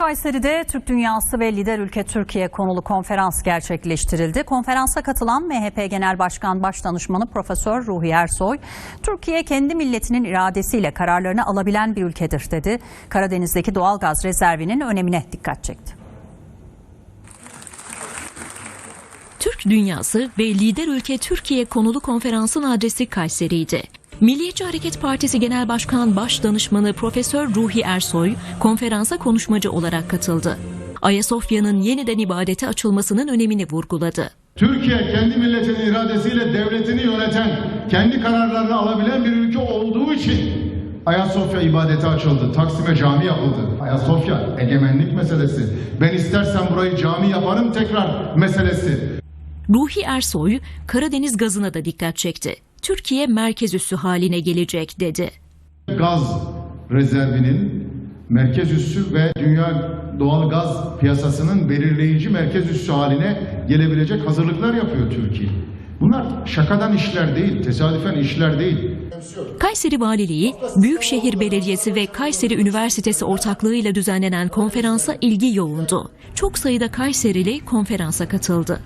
Kayseri'de Türk Dünyası ve Lider Ülke Türkiye konulu konferans gerçekleştirildi. Konferansa katılan MHP Genel Başkan Başdanışmanı Profesör Ruhi Ersoy, Türkiye kendi milletinin iradesiyle kararlarını alabilen bir ülkedir dedi. Karadeniz'deki doğal gaz rezervinin önemine dikkat çekti. Türk Dünyası ve Lider Ülke Türkiye konulu konferansın adresi Kayseri'ydi. Milliyetçi Hareket Partisi Genel Başkan Başdanışmanı Profesör Ruhi Ersoy konferansa konuşmacı olarak katıldı. Ayasofya'nın yeniden ibadete açılmasının önemini vurguladı. Türkiye kendi milletinin iradesiyle devletini yöneten, kendi kararlarını alabilen bir ülke olduğu için Ayasofya ibadete açıldı. Taksim'e cami yapıldı. Ayasofya egemenlik meselesi. Ben istersen burayı cami yaparım tekrar meselesi. Ruhi Ersoy, Karadeniz gazına da dikkat çekti. Türkiye merkez üssü haline gelecek dedi. Gaz rezervinin merkez üssü ve dünya doğal gaz piyasasının belirleyici merkez üssü haline gelebilecek hazırlıklar yapıyor Türkiye. Bunlar şakadan işler değil, tesadüfen işler değil. Kayseri Valiliği, Büyükşehir Belediyesi ve Kayseri Üniversitesi ortaklığıyla düzenlenen konferansa ilgi yoğundu. Çok sayıda Kayserili konferansa katıldı.